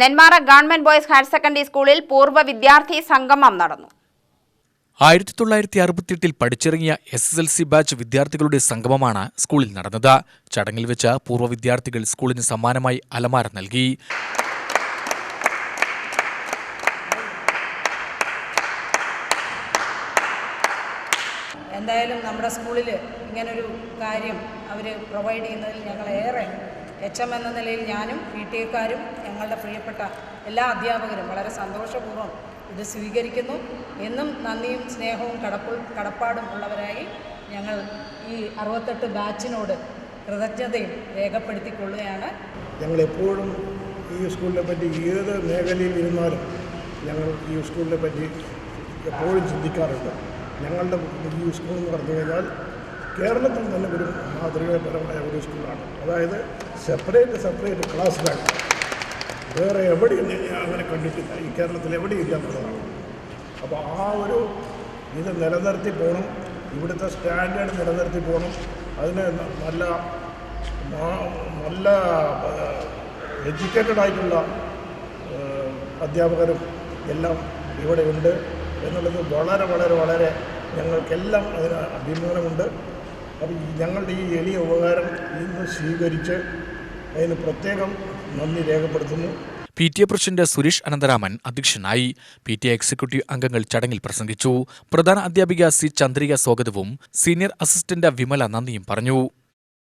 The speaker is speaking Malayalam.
Nenmara government boys higher secondary സ്കൂളിൽ പൂർവ വിദ്യാർത്ഥി സംഗമം നടന്നു. ആയിരത്തി തൊള്ളായിരത്തി അറുപത്തിയെട്ടിൽ പഠിച്ചിറങ്ങിയ S S L C batch വിദ്യാർത്ഥികളുടെ സംഗമമാണ് സ്കൂളിൽ നടന്നത്. ചടങ്ങിൽ വെച്ച് പൂർവ വിദ്യാർത്ഥികൾ സ്കൂളിന് സമ്മാനമായി അലമാര നൽകി. എന്തായാലും നമ്മുടെ സ്കൂളിൽ ഇങ്ങനൊരു കാര്യം അവർ പ്രൊവൈഡ് ചെയ്യുന്നതിൽ ഞങ്ങളേറെ എച്ച് എം എന്ന നിലയിൽ ഞാനും പി ടി എക്കാരും ഞങ്ങളുടെ പ്രിയപ്പെട്ട എല്ലാ അധ്യാപകരും വളരെ സന്തോഷപൂർവം ഇത് സ്വീകരിക്കുന്നു. എന്നും നന്ദിയും സ്നേഹവും കടപ്പു കടപ്പാടും ഉള്ളവരായി ഞങ്ങൾ ഈ അറുപത്തെട്ട് ബാച്ചിനോട് കൃതജ്ഞതയും രേഖപ്പെടുത്തിക്കൊള്ളുകയാണ്. ഞങ്ങൾ എപ്പോഴും ഈ സ്കൂളിനെ പറ്റി ഏത് മേഖലയിൽ ഇരുന്നാലും ഞങ്ങൾ ഈ സ്കൂളിനെ പറ്റി എപ്പോഴും ചിന്തിക്കാറുണ്ട്. ഞങ്ങളുടെ ഈ സ്കൂൾ എന്ന് പറഞ്ഞു കഴിഞ്ഞാൽ കേരളത്തിൽ തന്നെ ഒരു മാതൃകാപരമായ ഒരു സ്കൂളാണ്. അതായത് സെപ്പറേറ്റ് സെപ്പറേറ്റ് ക്ലാസ് വേണം വേറെ എവിടെയും അങ്ങനെ കണ്ടിട്ടില്ല. ഈ കേരളത്തിൽ എവിടെയും ഇല്ല എന്നുള്ളതാണ്. അപ്പോൾ ആ ഒരു ഇത് നിലനിർത്തി പോകണം ഇവിടുത്തെ സ്റ്റാൻഡേർഡ് നിലനിർത്തി പോകണം അതിന് നല്ല നല്ല എഡ്യൂക്കേറ്റഡ് ആയിട്ടുള്ള അധ്യാപകരും എല്ലാം ഇവിടെ ഉണ്ട്. എന്നുള്ളത് വളരെ വളരെ വളരെ ഞങ്ങൾക്കെല്ലാം അതിന് അഭിമാനമുണ്ട്. അപ്പോൾ ഈ ഞങ്ങളുടെ ഈ എളിയ ഉപകാരം ഇന്ന് സ്വീകരിച്ച് അതിന് പ്രത്യേകം നന്ദി രേഖപ്പെടുത്തുന്നു. P T A president Suresh Anantharaman അധ്യക്ഷനായി. പി ടി എ എക്സിക്യൂട്ടീവ് അംഗങ്ങൾ ചടങ്ങിൽ പ്രസംഗിച്ചു. പ്രധാന അധ്യാപിക സി ചന്ദ്രിക സ്വാഗതവും സീനിയർ അസിസ്റ്റന്റ് വിമല നന്ദിയും പറഞ്ഞു.